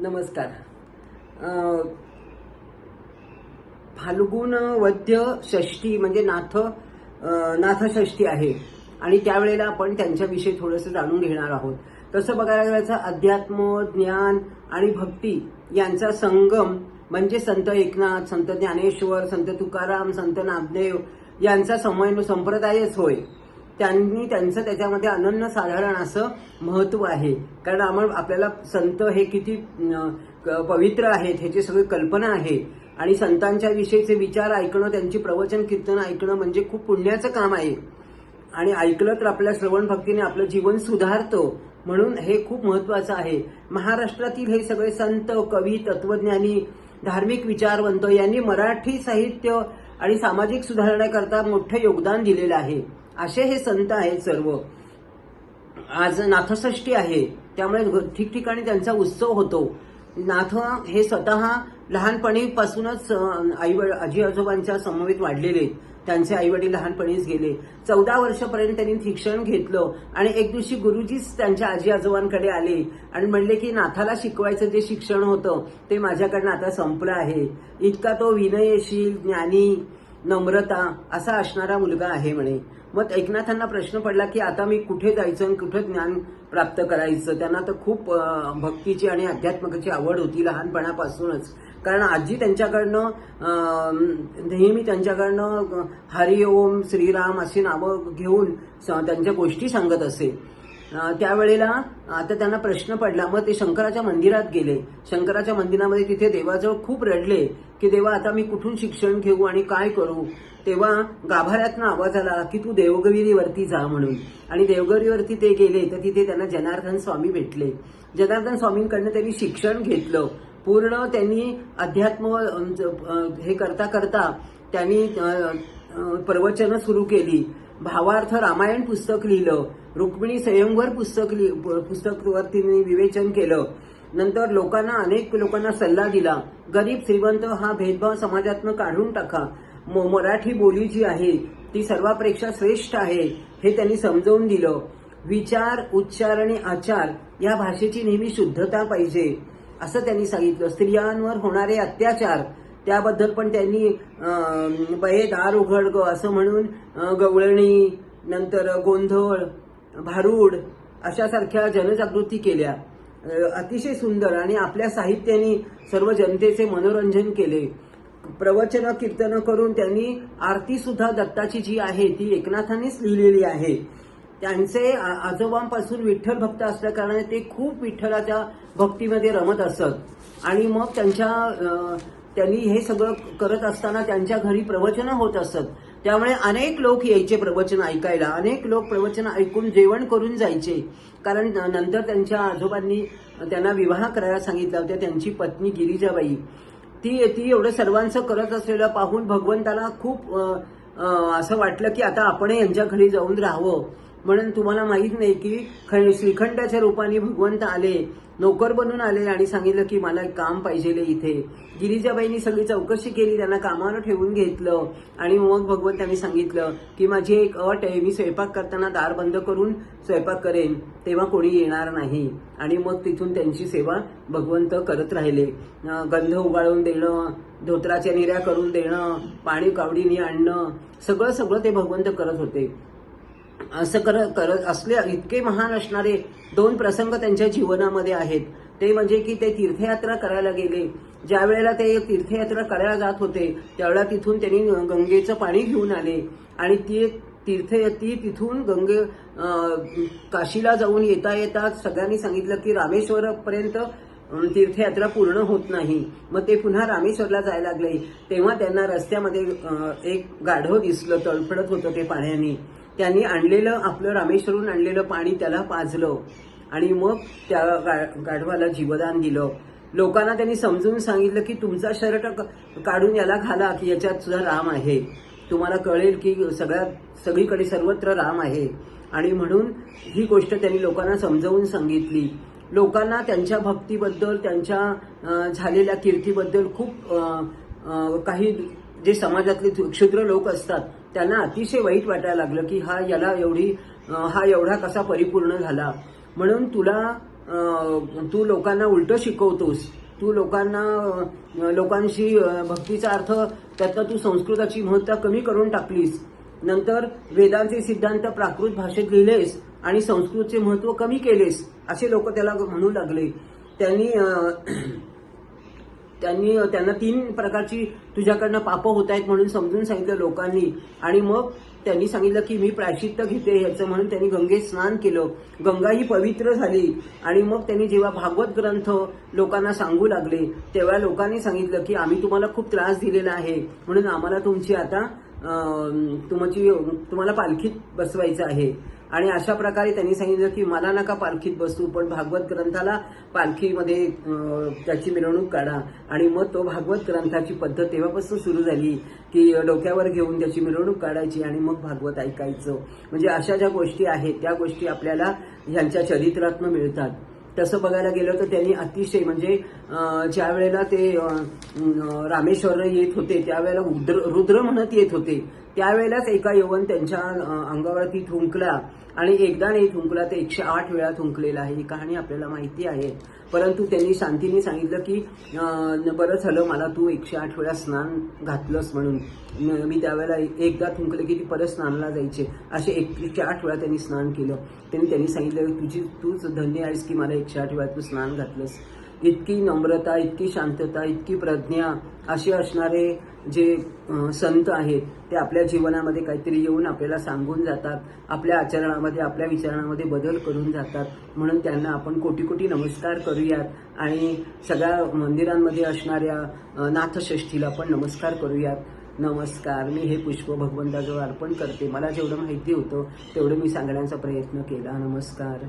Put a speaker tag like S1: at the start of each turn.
S1: नमस्कार. फाल्गुन वद्य षष्ठी म्हणजे नाथ नाथषष्ठी आहे. आणि त्यावेळेला आपण त्यांच्याविषयी थोडंसं जाणून घेणार आहोत. तसं बघायला गेलं तर अध्यात्म ज्ञान आणि भक्ती यांचा संगम म्हणजे संत एकनाथ संत ज्ञानेश्वर संत तुकाराम संत नामदेव यांचा समय संप्रदायच होय. त्यांनी त्यांचं त्याच्यामध्ये अनन्य साधारण असं महत्त्व आहे. कारण आम्हाला आपल्याला संत हे किती पवित्र आहेत ह्याची सगळी कल्पना आहे. आणि संतांच्या विषयीचे विचार ऐकणं त्यांची प्रवचन कीर्तन ऐकणं म्हणजे खूप पुण्याचं काम आहे. आणि ऐकलं तर आपल्या श्रवण भक्तीने आपलं जीवन सुधारतं. म्हणून हे खूप महत्वाचं आहे. महाराष्ट्रातील हे सगळे संत कवी तत्वज्ञानी धार्मिक विचारवंत यांनी मराठी साहित्य आणि सामाजिक सुधारण्याकरता मोठं योगदान दिलेलं आहे. असे हे संत आहेत सर्व. आज नाथषष्ठी आहे. त्यामुळे ठिकठिकाणी त्यांचा उत्सव होतो. नाथ हे स्वतः लहानपणीपासूनच आई आजी आजोबांच्या समवेत वाढलेले. त्यांचे आई वडील लहानपणीच गेले. चौदा वर्षापर्यंत त्यांनी शिक्षण घेतलं आणि एक दिवशी गुरुजीच त्यांच्या आजी आजोबांकडे आले आणि म्हणले की नाथाला शिकवायचं जे शिक्षण होतं ते माझ्याकडनं आता संपलं आहे. इतका तो विनयशील ज्ञानी नम्रता असा असणारा मुलगा आहे म्हणे. मग एकनाथांना प्रश्न पडला की आता मी कुठे जायचं आणि कुठे ज्ञान प्राप्त करायचं? त्यांना तर खूप भक्तीची आणि अध्यात्मकाची आवड होती लहानपणापासूनच. कारण आजी त्यांच्याकडनं नेहमी त्यांच्याकडनं हरिओम श्रीराम अशी नावं घेऊन स- त्यांच्या गोष्टी सांगत असे. त्यावेळेला आता त्यांना प्रश्न पडला. मग ते शंकराच्या मंदिरात गेले. शंकराच्या मंदिरामध्ये तिथे देवाजवळ खूप रडले की देवा आता मी कुठून शिक्षण घेऊ आणि काय करू? तेव्हा गाभाऱ्यातनं आवाज आला की तू देवगिरीवरती जा म्हणून. आणि देवगिरीवरती ते गेले तर तिथे त्यांना जनार्दन स्वामी भेटले. जनार्दन स्वामींकडनं त्यांनी शिक्षण घेतलं. पूर्ण त्यांनी अध्यात्म हे करता करता त्यांनी प्रवचनं सुरू केली. भावार्थ रामायण पुस्तक लिहिलं. रुक्मिणी स्वयंवर पुस्तक लि- पुस्तकवर तिने विवेचन केलं. नंतर लोकांना अनेक लोकांना सल्ला दिला. गरीब श्रीमंत हा भेदभाव समाजातनं काढून टाका. म- मराठी बोली जी आहे ती सर्वापेक्षा श्रेष्ठ आहे हे त्यांनी समजवून दिलं. विचार उच्चार आणि आचार या भाषेची नेहमी शुद्धता पाहिजे असं त्यांनी सांगितलं. स्त्रियांवर होणारे अत्याचार त्याबद्दल पण त्यांनी अं, बये दार उघड असं म्हणून गवळणी नंतर गोंधळ भारूड अशासारख्या जनजागृती केल्या. अतिशय सुंदर आणि आपल्या साहित्याने सर्व जनतेचे मनोरंजन केले. प्रवचन कीर्तन करून त्यांनी आरती सुद्धा दत्ताची जी आहे ती एकनाथांनीच लिहिलेली आहे. त्यांचे आजोबांपासून विठ्ठल भक्त असल्या कारणाने ते खूप विठ्ठलाच्या भक्तीमध्ये रमत असत. आणि मग त्यांच्या त्यांनी हे सगळं करत असताना त्यांच्या घरी प्रवचन होत असत. त्यामुळे अनेक लोक यायचे प्रवचन ऐकायला. अनेक लोक प्रवचन ऐकून जेवण करून जायचे. कारण नंतर त्यांच्या आजोबांनी त्यांना विवाह करायला सांगितला होता. त्यांची पत्नी गिरिजाबाई. ती ती एवढं सर्वांचं करत असलेलं पाहून भगवंताला खूप असं वाटलं की आता आपण यांच्या घरी जाऊन राहावं. म्हणून तुम्हाला माहीत नाही की ख- श्रीखंडाच्या रूपाने भगवंत आले नोकर बनून आले आणि सांगितलं की मला एक काम पाहिजे इथे. गिरिजाबाईंनी सगळी चौकशी केली त्यांना कामावर ठेवून घेतलं आणि मग भगवंतांनी सांगितलं की माझी एक अट आहे मी स्वयंपाक करताना दार बंद करून स्वयंपाक करेन तेव्हा कोणी येणार नाही. आणि मग तिथून त्यांची सेवा भगवंत करत राहिले. गंध उगाळून देणं धोत्राच्या निऱ्या करून देणं पाणी कावडीने आणणं सगळं सगळं ते भगवंत करत होते. असं करत करत असले इतके महान असणारे दोन प्रसंग त्यांच्या जीवनामध्ये आहेत. ते म्हणजे की ते तीर्थयात्रा करायला गेले. ज्या वेळेला ते तीर्थयात्रा करायला जात होते त्यावेळेला तिथून त्यांनी गंगेचं पाणी घेऊन आले. आणि ती तीर्थ ती तिथून गंगे काशीला जाऊन येता येता सगळ्यांनी सांगितलं की रामेश्वरपर्यंत तीर्थयात्रा पूर्ण होत नाही. मग ते पुन्हा रामेश्वरला जायला लागले. तेव्हा त्यांना रस्त्यामध्ये एक गाढव दिसलं तळफडत होतं ते पाण्याने. त्यांनी आणलेलं आपलं रामेश्वरून आणलेलं पाणी त्याला पाजलं आणि मग त्या गा- गाढवाला जीवदान दिलं. लोकांना त्यांनी समजून सांगितलं की तुमचा शर्ट क- काढून याला घाला की याच्यात सुद्धा राम आहे. तुम्हाला कळेल की सगळ्या सगळीकडे सर्वत्र राम आहे. आणि म्हणून ही गोष्ट त्यांनी लोकांना समजावून सांगितली. लोकांना त्यांच्या भक्तीबद्दल त्यांच्या झालेल्या कीर्तीबद्दल खूप काही जे समाजातले क्षुद्र लोक असतात त्यांना अतिशय वाईट वाटायला लागलं की हा याला एवढी हा एवढा कसा परिपूर्ण झाला. म्हणून तुला तू लोकांना उलट शिकवतोस. तू लोकांना लोकांशी भक्तीचा अर्थ त्यातनं तू संस्कृताची महत्ता कमी करून टाकलीस. नंतर वेदांचे सिद्धांत प्राकृत भाषेत लिहिलेस आणि संस्कृतचे महत्त्व कमी केलेस असे लोक त्याला म्हणू लागले. त्यांनी त्यांनी त्यांना तीन प्रकारची तुझ्याकडनं पापं होत आहेत म्हणून समजून सांगितलं लोकांनी. आणि मग त्यांनी सांगितलं की मी प्रायश्चित्त घेते ह्याचं म्हणून त्यांनी गंगेत स्नान केलं. गंगा ही पवित्र झाली. आणि मग त्यांनी जेव्हा भागवत ग्रंथ लोकांना सांगू लागले तेव्हा लोकांनी सांगितलं की आम्ही तुम्हाला खूप त्रास दिलेला आहे. म्हणून आम्हाला तुमची आता तुमची तुम्हाला पालखीत बसवायचं आहे. आणि अशा प्रकारे त्यांनी सांगितलं की मला नका पालखीत बसू पण भागवत ग्रंथाला पालखीमध्ये त्याची मिरवणूक काढा. आणि मग तो भागवत ग्रंथाची पद्धत तेव्हापासून सुरू झाली की डोक्यावर घेऊन त्याची मिरवणूक काढायची आणि मग भागवत ऐकायचं. म्हणजे अशा ज्या गोष्टी आहेत त्या गोष्टी आपल्याला ह्यांच्या चरित्रातनं मिळतात. तसं बघायला गेलं तर त्यांनी अतिशय म्हणजे ज्या वेळेला ते रामेश्वर येत होते त्यावेळेला रुद्र रुद्र म्हणत येत होते. त्यावेळेलाच एका यवन त्यांच्या अंगावरती थुंकला आणि एकदा नाही थुंकला तर एकशे आठ वेळा थुंकलेला आहे. ही कहाणी आपल्याला माहिती आहे. परंतु त्यांनी शांतीने सांगितलं की बरं झालं मला तू एकशे आठ वेळा स्नान घातलंस म्हणून. मी त्यावेळेला एकदा थुंकलं की ती परत स्नानला जायचे. असे एकशे आठ वेळा त्यांनी स्नान केलं. त्यांनी त्यांनी सांगितलं तुझी तूच धन्य आहेस की मला एकशे आठ वेळा तू स्नान घातलंस. इतकी नम्रता इतकी शांतता इतकी प्रज्ञा असे असणारे जे संत आहेत ते आपल्या जीवनामध्ये काहीतरी येऊन आपल्याला सांगून जातात आपल्या आचरणामध्ये आपल्या विचारामध्ये बदल करून जातात. म्हणून त्यांना आपण कोटी कोटी नमस्कार करूयात आणि सगळ्या मंदिरांमध्ये असणाऱ्या नाथषष्ठीला पण नमस्कार करूयात. नमस्कार मी हे पुष्प भगवंताजवळ अर्पण करते. मला जेवढं माहिती होतं तेवढं मी सांगण्याचा प्रयत्न केला. नमस्कार.